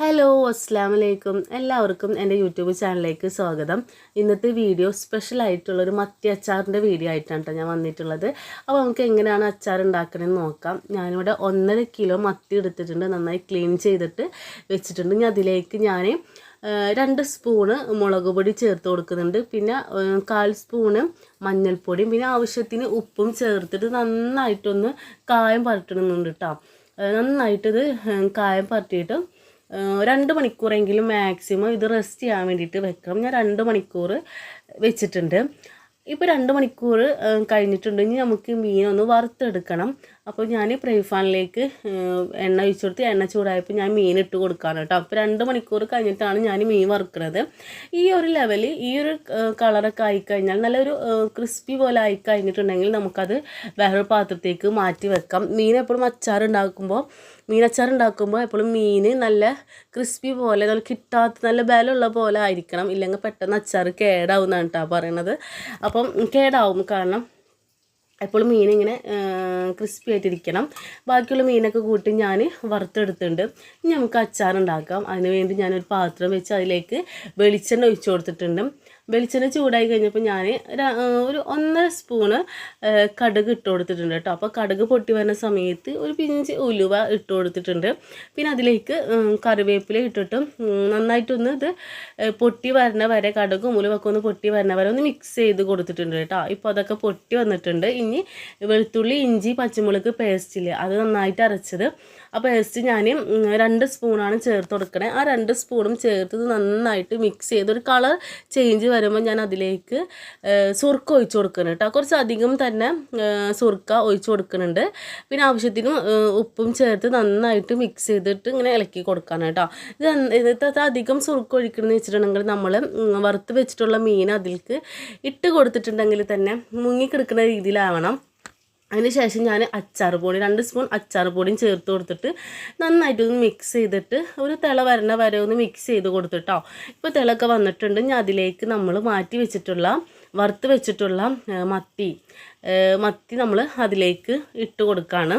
Hello അസ്സാം വലൈക്കും എല്ലാവർക്കും എന്റെ യൂട്യൂബ് ചാനലിലേക്ക് സ്വാഗതം. ഇന്നത്തെ വീഡിയോ സ്പെഷ്യൽ ആയിട്ടുള്ളൊരു മത്തി അച്ചാറിന്റെ വീഡിയോ ആയിട്ടാണ് കേട്ടോ ഞാൻ വന്നിട്ടുള്ളത്. അപ്പോൾ നമുക്ക് എങ്ങനെയാണ് അച്ചാർ ഉണ്ടാക്കണമെന്ന് നോക്കാം. ഞാനിവിടെ ഒന്നര കിലോ മത്തി എടുത്തിട്ടുണ്ട്. നന്നായി ക്ലീൻ ചെയ്തിട്ട് വെച്ചിട്ടുണ്ട്. ഇനി അതിലേക്ക് ഞാൻ രണ്ട് സ്പൂണ് മുളക് പൊടി ചേർത്ത് കൊടുക്കുന്നുണ്ട്. പിന്നെ കാൽ സ്പൂണ് മഞ്ഞൾപ്പൊടിയും പിന്നെ ആവശ്യത്തിന് ഉപ്പും ചേർത്തിട്ട് നന്നായിട്ടൊന്ന് കായം പരട്ടണമെന്നുണ്ട് കേട്ടോ നന്നായിട്ടത് കായം പരട്ടിയിട്ട് രണ്ട് മണിക്കൂറെങ്കിലും മാക്സിമം ഇത് റെസ്റ്റ് ചെയ്യാൻ വേണ്ടിയിട്ട് വെക്കാം ഞാൻ രണ്ട് മണിക്കൂർ വെച്ചിട്ടുണ്ട്. ഇപ്പോൾ രണ്ട് മണിക്കൂർ കഴിഞ്ഞിട്ടുണ്ട്. ഇനി നമുക്ക് മീനൊന്ന് വറുത്തെടുക്കണം. അപ്പോൾ ഞാൻ ഫ്രൈ പാനിലേക്ക് എണ്ണ ഒഴിച്ചു കൊടുത്ത് എണ്ണ ചൂടായപ്പോൾ ഞാൻ മീൻ ഇട്ട് കൊടുക്കാണ് കേട്ടോ. അപ്പോൾ രണ്ട് മണിക്കൂർ കഴിഞ്ഞിട്ടാണ് ഞാൻ മീൻ വറുക്കുന്നത് ഈ ഒരു ലെവലിൽ ഈ ഒരു കളറൊക്കെ ആയിക്കഴിഞ്ഞാൽ നല്ലൊരു ക്രിസ്പി പോലെ ആയിക്കഴിഞ്ഞിട്ടുണ്ടെങ്കിൽ നമുക്കത് വേറൊരു പാത്രത്തേക്ക് മാറ്റി വെക്കാം. മീൻ എപ്പോഴും അച്ചാർ അച്ചാർ ഉണ്ടാക്കുമ്പോൾ എപ്പോഴും മീൻ നല്ല ക്രിസ്പി പോലെ നല്ല കിട്ടാത്ത നല്ല ബലമുള്ള പോലെ ആയിരിക്കണം. ഇല്ലെങ്കിൽ പെട്ടെന്ന് അച്ചാർ കേടാവും എന്നാണ് കേട്ടോ പറയണത്. അപ്പം കേടാവും കാരണം എപ്പോഴും മീൻ ഇങ്ങനെ ക്രിസ്പി ആയിട്ടിരിക്കണം. ബാക്കിയുള്ള മീനൊക്കെ കൂട്ടി ഞാൻ വറുത്തെടുത്തിട്ടുണ്ട്. ഇനി നമുക്ക് അച്ചാർ ഉണ്ടാക്കാം അതിന് വേണ്ടി ഞാനൊരു പാത്രം വെച്ച് അതിലേക്ക് വെളിച്ചെണ്ണ ഒഴിച്ചു കൊടുത്തിട്ടുണ്ട്. വെളിച്ചെണ്ണ ചൂടായി കഴിഞ്ഞപ്പോൾ ഞാൻ ഒരു ഒന്നര സ്പൂണ് കടുക് ഇട്ട് കൊടുത്തിട്ടുണ്ട് കേട്ടോ. അപ്പോൾ കടുക് പൊട്ടി വരുന്ന സമയത്ത് ഒരു പിഞ്ച് ഉലുവ ഇട്ട് കൊടുത്തിട്ടുണ്ട്. പിന്നെ അതിലേക്ക് കറിവേപ്പില ഇട്ടിട്ടും നന്നായിട്ടൊന്ന് ഇത് പൊട്ടി വരണ വരെ കടുകും ഉലുവൊക്കെ ഒന്ന് പൊട്ടി വരണ വരെ ഒന്ന് മിക്സ് ചെയ്ത് കൊടുത്തിട്ടുണ്ട് കേട്ടോ. ഇപ്പോൾ അതൊക്കെ പൊട്ടി വന്നിട്ടുണ്ട്. ഇനി വെളുത്തുള്ളി ഇഞ്ചി പച്ചമുളക് പേസ്റ്റിൽ അത് നന്നായിട്ട് അരച്ചത് ആ പേസ്റ്റ് ഞാൻ രണ്ട് സ്പൂണാണ് ചേർത്ത് കൊടുക്കണേ. ആ രണ്ട് സ്പൂണും ചേർത്ത് നന്നായിട്ട് മിക്സ് ചെയ്ത് ഒരു കളർ ചേഞ്ച് വരുമ്പോൾ ഞാൻ അതിലേക്ക് സുർക്ക ഒഴിച്ചു കൊടുക്കണം കേട്ടോ കുറച്ച് അധികം തന്നെ സുർക്ക ഒഴിച്ചു കൊടുക്കുന്നുണ്ട് പിന്നെ ആവശ്യത്തിന് ഉപ്പും ചേർത്ത് നന്നായിട്ട് മിക്സ് ചെയ്തിട്ട് ഇങ്ങനെ ഇളക്കി കൊടുക്കണം കേട്ടോ ഇത് അധികം സുർക്ക ഒഴിക്കണമെന്ന് വെച്ചിട്ടുണ്ടെങ്കിൽ നമ്മൾ വറുത്ത് വെച്ചിട്ടുള്ള മീൻ അതിലേക്ക് ഇട്ട് കൊടുത്തിട്ടുണ്ടെങ്കിൽ തന്നെ മുങ്ങിക്കിടക്കുന്ന രീതിയിലാവണം. അതിന് ശേഷം ഞാൻ അച്ചാർ പൊടി രണ്ട് സ്പൂൺ അച്ചാർ പൊടിയും ചേർത്ത് കൊടുത്തിട്ട് നന്നായിട്ട് ഒന്ന് മിക്സ് ചെയ്തിട്ട് ഒരു തിള വരണ വരെ ഒന്ന് മിക്സ് ചെയ്ത് കൊടുത്തിട്ടോ. ഇപ്പോൾ തിളൊക്കെ വന്നിട്ടുണ്ട്. ഞാൻ അതിലേക്ക് നമ്മൾ മാറ്റി വെച്ചിട്ടുള്ള വറുത്ത് വെച്ചിട്ടുള്ള മത്തി മത്തി നമ്മൾ അതിലേക്ക് ഇട്ട് കൊടുക്കുകയാണ്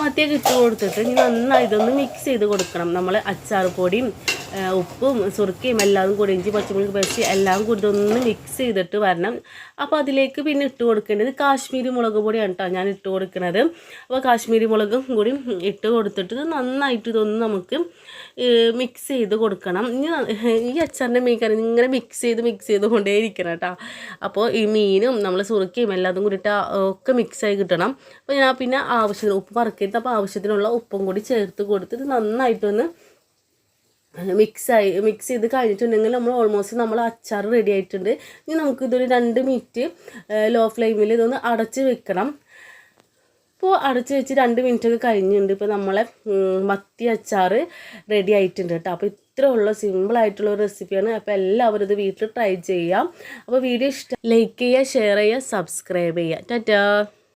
മത്തിയൊക്കെ ഇട്ട് കൊടുത്തിട്ട് ഇനി നന്നായി ഇതൊന്ന് മിക്സ് ചെയ്ത് കൊടുക്കണം. നമ്മൾ അച്ചാർ പൊടിയും ഉപ്പും സുറുക്കയും എല്ലാം കൂടി ഇഞ്ചി പച്ചമുളക് പേസ്റ്റ് എല്ലാം കൂടി ഇതൊന്ന് മിക്സ് ചെയ്തിട്ട് വരണം. അപ്പോൾ അതിലേക്ക് പിന്നെ ഇട്ട് കൊടുക്കേണ്ടത് കാശ്മീരി മുളക് പൊടിയാണ് കേട്ടോ ഞാൻ ഇട്ട് കൊടുക്കുന്നത് അപ്പോൾ കാശ്മീരി മുളകും കൂടി ഇട്ട് കൊടുത്തിട്ട് നന്നായിട്ട് ഇതൊന്ന് നമുക്ക് മിക്സ് ചെയ്ത് കൊടുക്കണം. ഇനി ഈ അച്ചാറിന്റെ മീൻ കറി ഇങ്ങനെ മിക്സ് ചെയ്ത് മിക്സ് ചെയ്ത് കൊണ്ടേ ഇരിക്കണം കേട്ടോ അപ്പോൾ ഈ മീനും നമ്മൾ സുറുക്കയും എല്ലാതും കൂടിയിട്ട് ഒക്കെ മിക്സായി കിട്ടണം. അപ്പോൾ ഞാൻ പിന്നെ ആവശ്യത്തിന് ഉപ്പ് മറക്കരുത് അപ്പോൾ ആവശ്യത്തിനുള്ള ഉപ്പും കൂടി ചേർത്ത് കൊടുത്തിട്ട് നന്നായിട്ടൊന്ന് മിക്സായി മിക്സ് ചെയ്ത് കഴിഞ്ഞിട്ടുണ്ടെങ്കിൽ നമ്മൾ ഓൾമോസ്റ്റ് നമ്മൾ അച്ചാർ റെഡി ആയിട്ടുണ്ട്. ഇനി നമുക്ക് ഇതൊരു രണ്ട് മിനിറ്റ് ലോ ഫ്ലെയിമിൽ ഇതൊന്ന് അടച്ച് വെക്കണം. ഇപ്പോൾ അടച്ച് വെച്ച് രണ്ട് മിനിറ്റ് ഒക്കെ കഴിഞ്ഞിട്ടുണ്ട്. ഇപ്പോൾ നമ്മളെ മത്തി അച്ചാർ റെഡി ആയിട്ടുണ്ട് കേട്ടോ. അപ്പോൾ ഇത്രേ ഉള്ള. സിമ്പിൾ ആയിട്ടുള്ള ഒരു റെസിപ്പിയാണ് അപ്പോൾ എല്ലാവരും ഇത് വീട്ടിൽ ട്രൈ ചെയ്യാം. അപ്പോൾ വീഡിയോ ഇഷ്ടം ലൈക്ക് ചെയ്യുക ഷെയർ ചെയ്യുക സബ്സ്ക്രൈബ് ചെയ്യുക. ടാറ്റാ!